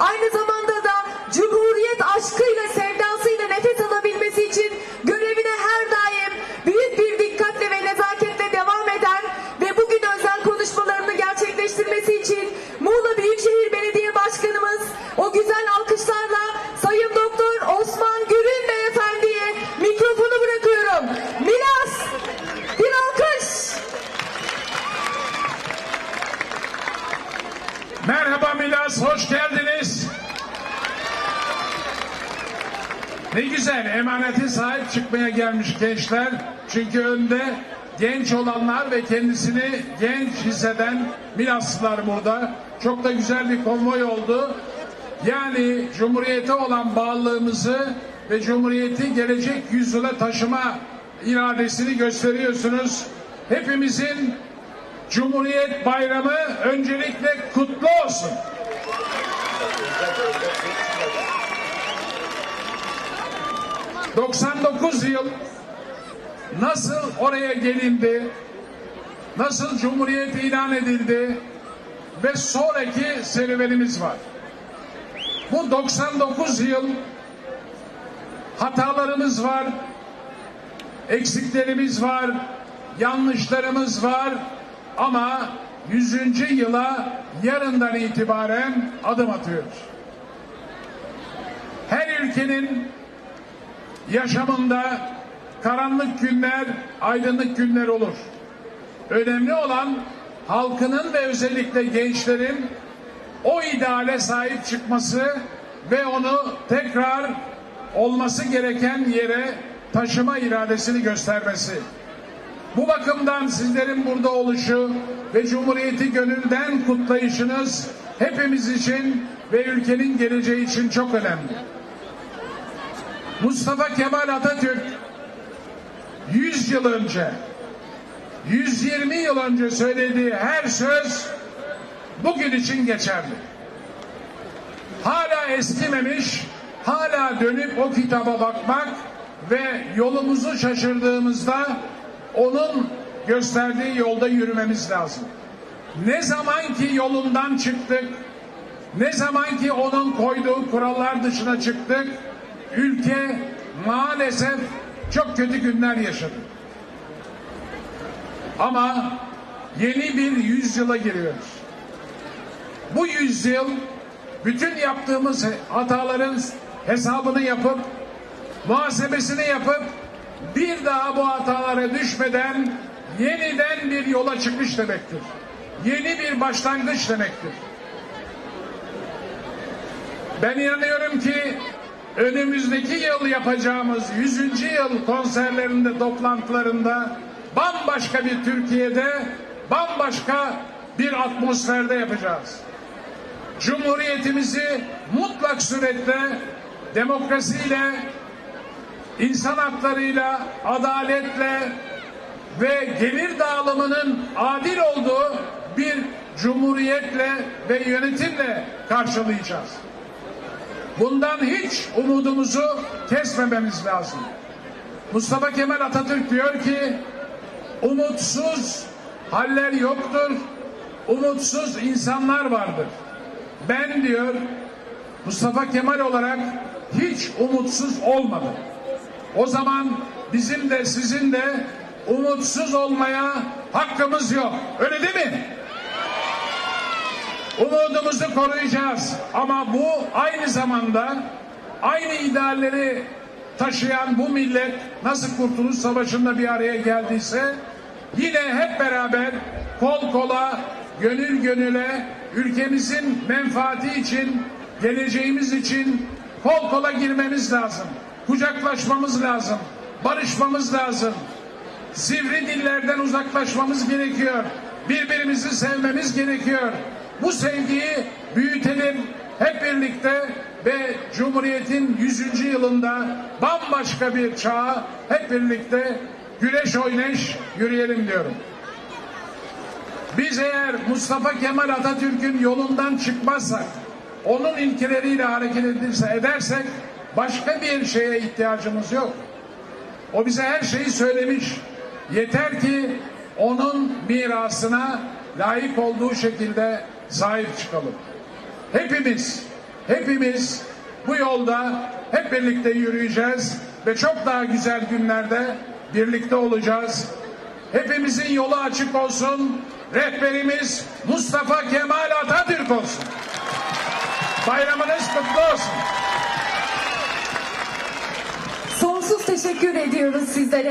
aynı zamanda da Cumhuriyet aşkıyla, sevdasıyla nefes alabilmesi için görevine her daim büyük bir dikkatle ve nezaketle devam eden ve bugün özel konuşmalarını gerçekleştirmesi için Muğla Büyükşehir Belediye Başkanımız o güzel alkışlarla Sayın Doktor Osman Gürün Beyefendi'ye mikrofonu bırakıyorum. Milas bir alkış. Merhaba Milas, hoş geldiniz. Ne güzel, emanete sahip çıkmaya gelmiş gençler. Çünkü önde genç olanlar ve kendisini genç hisseden Milaslılar burada. Çok da güzel bir konvoy oldu. Yani Cumhuriyete olan bağlılığımızı ve Cumhuriyeti gelecek yüzyıla taşıma iradesini gösteriyorsunuz. Hepimizin Cumhuriyet Bayramı öncelikle kutlu olsun. ...99 yıl... ...nasıl oraya gelindi... ...nasıl Cumhuriyet ilan edildi... ...ve sonraki serüvenimiz var. Bu 99 yıl... ...hatalarımız var... ...eksiklerimiz var... ...yanlışlarımız var... ...ama 100. yıla yarından itibaren adım atıyoruz. Her ülkenin yaşamında karanlık günler, aydınlık günler olur. Önemli olan halkının ve özellikle gençlerin o ideale sahip çıkması ve onu tekrar olması gereken yere taşıma iradesini göstermesi. Bu bakımdan sizlerin burada oluşu ve Cumhuriyeti gönülden kutlayışınız hepimiz için ve ülkenin geleceği için çok önemli. Mustafa Kemal Atatürk 100 yıl önce 120 yıl önce söylediği her söz bugün için geçerli. Hala eskimemiş, hala dönüp o kitaba bakmak ve yolumuzu şaşırdığımızda onun gösterdiği yolda yürümemiz lazım. Ne zaman ki yolundan çıktık, ne zaman ki onun koyduğu kurallar dışına çıktık, ülke maalesef çok kötü günler yaşadı. Ama yeni bir yüzyıla giriyoruz. Bu yüzyıl bütün yaptığımız hataların hesabını yapıp muhasebesini yapıp bir daha bu hatalara düşmeden yeniden bir yola çıkış demektir. Yeni bir başlangıç demektir. Ben inanıyorum ki önümüzdeki yıl yapacağımız 100. yıl konserlerinde, toplantılarında bambaşka bir Türkiye'de, bambaşka bir atmosferde yapacağız. Cumhuriyetimizi mutlak suretle demokrasiyle, insan haklarıyla, adaletle ve gelir dağılımının adil olduğu bir cumhuriyetle ve yönetimle karşılayacağız. Bundan hiç umudumuzu kesmememiz lazım. Mustafa Kemal Atatürk diyor ki umutsuz haller yoktur, umutsuz insanlar vardır. Ben diyor Mustafa Kemal olarak hiç umutsuz olmadım. O zaman bizim de sizin de umutsuz olmaya hakkımız yok. Öyle değil mi? Umudumuzu koruyacağız. Ama bu aynı zamanda aynı idealleri taşıyan bu millet nasıl Kurtuluş Savaşı'nda bir araya geldiyse yine hep beraber kol kola, gönül gönüle ülkemizin menfaati için, geleceğimiz için kol kola girmemiz lazım. Kucaklaşmamız lazım. Barışmamız lazım. Sivri dillerden uzaklaşmamız gerekiyor. Birbirimizi sevmemiz gerekiyor. Bu sevgiyi büyütelim hep birlikte ve Cumhuriyet'in 100. yılında bambaşka bir çağa hep birlikte güreş oyneş yürüyelim diyorum. Biz eğer Mustafa Kemal Atatürk'ün yolundan çıkmazsak, onun ilkeleriyle hareket edilse edersek başka bir şeye ihtiyacımız yok. O bize her şeyi söylemiş. Yeter ki onun mirasına layık olduğu şekilde sahip çıkalım. Hepimiz, hepimiz bu yolda hep birlikte yürüyeceğiz ve çok daha güzel günlerde birlikte olacağız. Hepimizin yolu açık olsun. Rehberimiz Mustafa Kemal Atatürk olsun. Bayramınız kutlu olsun. Sonsuz teşekkür ediyoruz sizlere.